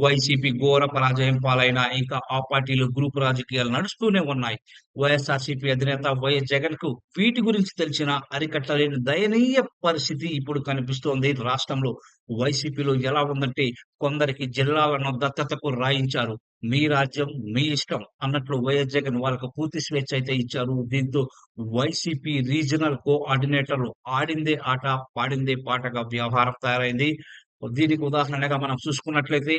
YCP ఘోర పరాజయం పాలైన ఇంకా ఆ పార్టీలు గ్రూప్ రాజకీయాలు నడుస్తూనే ఉన్నాయి. వైఎస్ఆర్సీపీ అధినేత వైఎస్ జగన్కు వీటి గురించి తెలిసిన అరికట్టలేని దయనీయ పరిస్థితి ఇప్పుడు కనిపిస్తోంది రాష్ట్రంలో. వైసీపీలో ఎలా ఉందంటే కొందరికి జిల్లాలను దత్తతకు రాయించారు. మీ రాజ్యం మీ ఇష్టం అన్నట్లు వైఎస్ జగన్ వాళ్ళకు పూర్తి స్వేచ్ఛ అయితే ఇచ్చారు. దీంతో వైసీపీ రీజనల్ కోఆర్డినేటర్లు ఆడిందే ఆట పాడిందే పాటగా వ్యవహారం తయారైంది. దీనికి ఉదాహరణగా మనం చూసుకున్నట్లయితే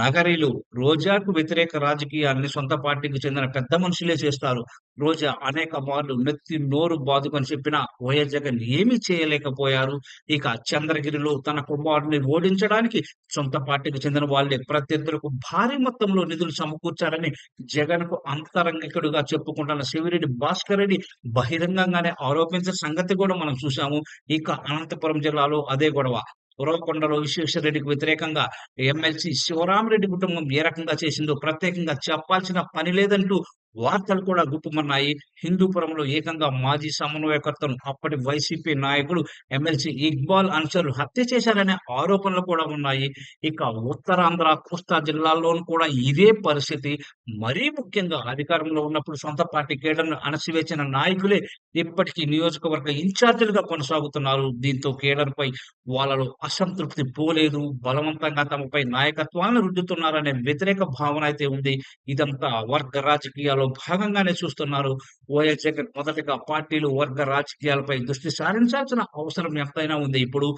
నగరీలు రోజాకు వ్యతిరేక రాజకీయాన్ని సొంత పార్టీకి చెందిన పెద్ద మనుషులే చేస్తారు. రోజా అనేక మార్లు నెత్తి నోరు బాదుకొని చెప్పిన వైఎస్ జగన్ ఏమీ చేయలేకపోయారు. ఇక చంద్రగిరిలో తన కుమారుని ఓడించడానికి సొంత పార్టీకి చెందిన వాళ్ళే ప్రత్యర్థులకు భారీ మొత్తంలో నిధులు సమకూర్చారని జగన్కు అంతరంగికుడుగా చెప్పుకుంటున్న శివిరెడ్డి భాస్కర్ రెడ్డి బహిరంగంగానే ఆరోపించిన సంగతి కూడా మనం చూసాము ఇక అనంతపురం జిల్లాలో అదే గొడవ. ఉరవకొండలో విశ్వేశ్వరరెడ్డికి వ్యతిరేకంగా ఎమ్మెల్సీ శివరామరెడ్డి కుటుంబం ఏ రకంగా చేసిందో ప్రత్యేకంగా చెప్పాల్సిన పని లేదంటూ వార్తలు కూడా గుప్పమన్నాయి. హిందూపురంలో ఏకంగా మాజీ సమన్వయకర్తను అప్పటి వైసీపీ నాయకుడు ఎమ్మెల్సీ ఇక్బాల్ అన్సర్లు హత్య చేశారనే ఆరోపణలు కూడా ఉన్నాయి. ఇక ఉత్తరాంధ్ర కోస్తా జిల్లాల్లోనూ కూడా ఇదే పరిస్థితి. మరీ ముఖ్యంగా అధికారంలో ఉన్నప్పుడు సొంత పార్టీ కేడర్ను అణసివేసిన నాయకులే ఇప్పటికీ నియోజకవర్గ ఇన్ఛార్జీలుగా కొనసాగుతున్నారు. దీంతో కేడర్పై వాళ్ళలో అసంతృప్తి పోలేదు. బలవంతంగా తమపై నాయకత్వాన్ని రుద్దుతున్నారనే వ్యతిరేక భావన అయితే ఉంది. ఇదంతా వర్గ రాజకీయాలు రాజకీయాల్లో భాగంగానే చూస్తున్నారు. వైఎస్ జగన్ మొదటగా పార్టీలు వర్గ రాజకీయాలపై దృష్టి సారించాల్సిన అవసరం ఎంతైనా ఉంది. ఇప్పుడు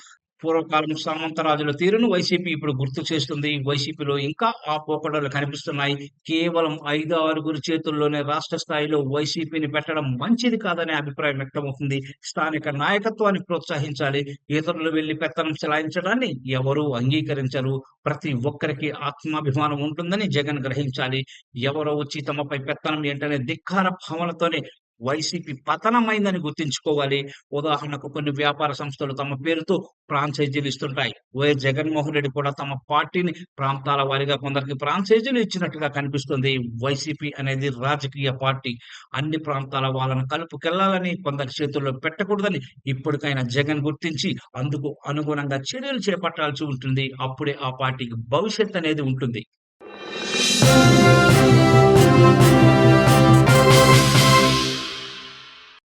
పూర్వకాలం సామంతరాజుల తీరును వైసీపీ ఇప్పుడు గుర్తు చేస్తుంది. వైసీపీలో ఇంకా ఆ పోకడలు కనిపిస్తున్నాయి. కేవలం ఐదు ఆరుగురు చేతుల్లోనే రాష్ట్ర స్థాయిలో వైసీపీని పెట్టడం మంచిది కాదనే అభిప్రాయం వ్యక్తమవుతుంది. స్థానిక నాయకత్వాన్ని ప్రోత్సహించాలి. ఇతరులు వెళ్ళి పెత్తనం చెలాయించడాన్ని ఎవరూ అంగీకరించరు. ప్రతి ఒక్కరికి ఆత్మాభిమానం ఉంటుందని జగన్ గ్రహించాలి. ఎవరో వచ్చి తమపై పెత్తనం ఏంటనే ధిక్కార భావనతోనే వైసీపీ పతనమైందని గుర్తించుకోవాలి. ఉదాహరణకు కొన్ని వ్యాపార సంస్థలు తమ పేరుతో ఫ్రాంచైజీలు ఇస్తుంటాయి. వైఎస్ జగన్మోహన్ రెడ్డి కూడా తమ పార్టీని ప్రాంతాల వారిగా కొందరికి ఫ్రాంచైజీలు ఇచ్చినట్టుగా కనిపిస్తుంది. వైసీపీ అనేది రాజకీయ పార్టీ. అన్ని ప్రాంతాల వాళ్ళను కలుపుకెళ్ళాలని కొందరి చేతుల్లో పెట్టకూడదని ఇప్పటికైనా జగన్ గుర్తించి అందుకు అనుగుణంగా చర్యలు చేపట్టాల్సి ఉంటుంది. అప్పుడే ఆ పార్టీకి భవిష్యత్ అనేది ఉంటుంది.